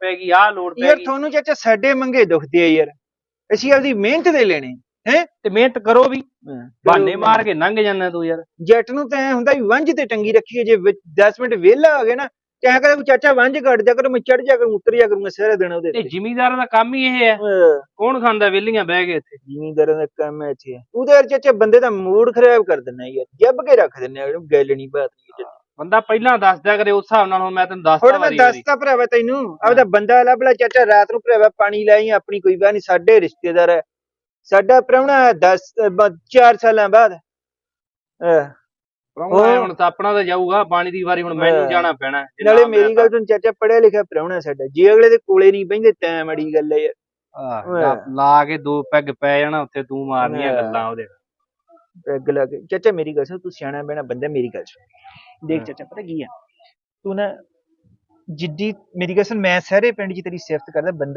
ਪੈ ਗਈ ਆਹ ਲੋੜ ਪੈ ਯਾਰ ਗਈ। ਤੁਹਾਨੂੰ ਚਾਚਾ ਸਾਡੇ ਮੰਗੇ ਦੁਖਦੇ ਆ ਯਾਰ। ਅਸੀਂ ਆਪਦੀ ਮਿਹਨਤ ਦੇ ਲੈਣੇ ਹੈ? ਤੇ ਮਿਹਨਤ ਕਰੋ ਵੀ। ਬਹਾਨੇ ਮਾਰ ਕੇ ਲੰਘ ਜਾਂਦਾ ਤੂੰ ਯਾਰ। ਜੱਟ ਨੂੰ ਤਾਂ ਐ ਹੁੰਦਾ ਵੀ ਵੰਜ ਤੇ ਟੰਗੀ ਰੱਖੀਏ ਜੇ 10 ਮਿੰਟ ਵਿਹਲਾ ਹੋ ਗਿਆ ਨਾ ਕਿਆ ਕਰੇ ਚਾਚਾ ਵੰਜ ਕੱਢ ਜਾ ਕਰ ਮੈਂ ਚੜ ਜਾ ਕਰੂੰ ਉਤਰ ਜਾ ਕਰੂੰਗਾ ਸਾਰਾ ਦਿਨ ਉਹਦੇ ਤੇ ਤੇ। ਜ਼ਿਮੀਦਾਰਾਂ ਦਾ ਕੰਮ ਹੀ ਇਹ ਹੈ। ਕੌਣ ਖਾਂਦਾ ਵਿਹਲੀਆਂ ਬਹਿ ਕੇ ਇੱਥੇ? ਜ਼ਿਮੀਂਦਾਰਾਂ ਦਾ ਕੰਮ ਹੈ ਇੱਥੇ। ਉਹਦੇ ਯਾਰ ਚਾਚਾ ਬੰਦੇ ਦਾ ਮੂਡ ਖਰਾਬ ਕਰ ਦਿੰਦਾ ਯਾਰ ਜੱਬ ਕੇ ਰੱਖ ਦਿੰਦਾ ਗੱਲ ਨਹੀਂ ਬਾਤ ਬੰਦਾ ਪਹਿਲਾਂ ਦੱਸ ਦਿਆ ਕਰੇ ਉਸ ਹਿਸਾਬ ਨਾਲ ਹੁਣ ਮੈਂ ਤੈਨੂੰ ਦੱਸਦਾ ਹੁਣ ਮੈਂ ਦੱਸਤਾ ਭਰਾਵਾ ਤੈਨੂੰ। ਆਪਦਾ ਬੰਦਾ ਲੱਭ ਲੈ ਚਾਚਾ ਰਾਤ ਨੂੰ ਭਰਾਵਾ ਪਾਣੀ ਲਾਈ ਆਪਣੀ ਕੋਈ ਬਾਤ ਨਹੀਂ ਸਾਡੇ ਰਿਸ਼ਤੇਦਾਰ ਹੈ। ਸਾਡਾ ਪ੍ਰਾਹੁਣਾ 10 4 ਸਾਲਾਂ ਬਾਅਦ। ਪ੍ਰਾਹੁਣਾ ਹੁਣ ਤਾਂ ਆਪਣਾ ਤਾਂ ਜਾਊਗਾ ਪਾਣੀ ਦੀ ਵਾਰੀ ਹੁਣ ਮੈਨੂੰ। ਜਾਣਾ ਪੈਣਾ ਨਾਲੇ ਮੇਰੀ ਗੱਲ ਸੁਣ ਚਾਚਾ ਪੜਿਆ ਲਿਖਿਆ ਪ੍ਰਾਹੁਣਾ ਸਾਡਾ। ਜੇ ਅਗਲੇ ਦੇ ਕੋਲੇ ਨਹੀਂ ਬਹਿੰਦੇ ਤੈਂ ਮੜੀ ਗੱਲ ਹੈ ਯਾਰ। ਲਾ- ਕੇ ਦੋ ਪੈਗ ਪੈ ਜਾਣਾ ਉੱਥੇ ਤੂੰ ਮਾਰਨੀਆਂ। ਗੱਲਾਂ ਉਹਦੇ ਲਾ ਕੇ ਚਾਚਾ ਮੇਰੀ ਗੱਲ ਸੁਣ ਤੂੰ ਸਿਆਣਾ ਬਹਿਣਾ ਬੰਦਾ ਮੇਰੀ ਗੱਲ ਸੁਣ ਦੇਖ। ਚਾਚਾ ਪਤਾ ਕੀ ਆ ਤੂੰ ਨਾ ਜਿੱਦੀ ਮੇਰੀ ਗੱਲ ਸੁਣ ਮੈਂ ਸਾਰੇ ਪਿੰਡ 'ਚ ਤੇਰੀ ਸਿਫਤ ਕਰਦਾ ਬੰਦਾ